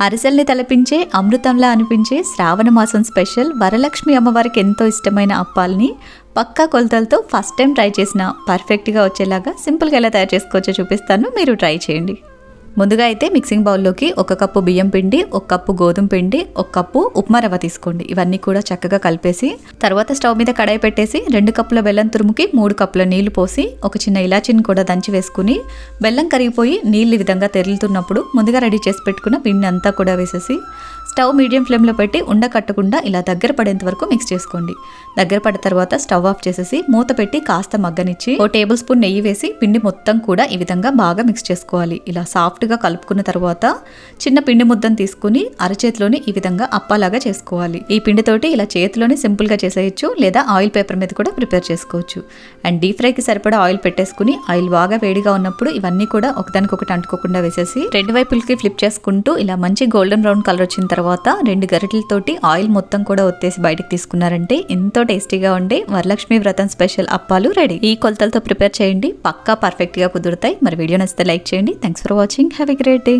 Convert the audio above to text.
అరిసెల్ని తలపించే అమృతంలా అనిపించే శ్రావణ మాసం స్పెషల్ వరలక్ష్మి అమ్మవారికి ఎంతో ఇష్టమైన అప్పాలని పక్కా కొలతలతో ఫస్ట్ టైం ట్రై చేసిన పర్ఫెక్ట్గా వచ్చేలాగా సింపుల్గా ఎలా తయారు చేసుకోవచ్చో చూపిస్తాను. మీరు ట్రై చేయండి. ముందుగా అయితే మిక్సింగ్ బౌల్లోకి ఒక కప్పు బియ్యం పిండి ఒక కప్పు గోధుమ పిండి ఒక కప్పు ఉప్మా రవ్వ తీసుకోండి. ఇవన్నీ కూడా చక్కగా కలిపేసి తర్వాత స్టవ్ మీద కడాయి పెట్టేసి రెండు కప్పుల బెల్లం తురుముకి మూడు కప్పుల నీళ్ళు పోసి ఒక చిన్న ఇలాచీని కూడా దంచి వేసుకుని బెల్లం కరిగిపోయి నీళ్ళు ఈ విధంగా తెరులుతున్నప్పుడు ముందుగా రెడీ చేసి పెట్టుకున్న పిండి అంతా కూడా వేసేసి స్టవ్ మీడియం ఫ్లేమ్లో పెట్టి ఉండ కట్టకుండా ఇలా దగ్గర పడేంత వరకు మిక్స్ చేసుకోండి. దగ్గర పడ్డ తర్వాత స్టవ్ ఆఫ్ చేసేసి మూత పెట్టి కాస్త మగ్గనిచ్చి ఓ టేబుల్ స్పూన్ నెయ్యి వేసి పిండి మొత్తం కూడా ఈ విధంగా బాగా మిక్స్ చేసుకోవాలి. ఇలా సాఫ్ట్గా కలుపుకున్న తర్వాత చిన్న పిండి ముద్దను తీసుకుని అరచేతిలోని ఈ విధంగా అప్పాలాగా చేసుకోవాలి. ఈ పిండితోటి ఇలా చేతిలోనే సింపుల్గా చేసేయచ్చు లేదా ఆయిల్ పేపర్ మీద కూడా ప్రిపేర్ చేసుకోవచ్చు. అండ్ డీప్ ఫ్రైకి సరిపడా ఆయిల్ పెట్టేసుకుని ఆయిల్ బాగా వేడిగా ఉన్నప్పుడు ఇవన్నీ కూడా ఒకదానికొకటి అంటుకోకుండా వేసేసి రెండు వైపులకి ఫ్లిప్ చేసుకుంటూ ఇలా మంచి గోల్డెన్ బ్రౌన్ కలర్ వచ్చిన తర్వాత తర్వాత రెండు గరిటెలతోటి ఆయిల్ మొత్తం కూడా ఒత్తేసి బయటకు తీసుకున్నారంటే ఎంతో టేస్టీగా ఉండే వరలక్ష్మి వ్రతం స్పెషల్ అప్పాలు రెడీ. ఈ కొలతలతో ప్రిపేర్ చేయండి. పక్కా పర్ఫెక్ట్గా కుదురుతాయి. మరి వీడియో నచ్చితే లైక్ చేయండి. Thanks for watching have a great day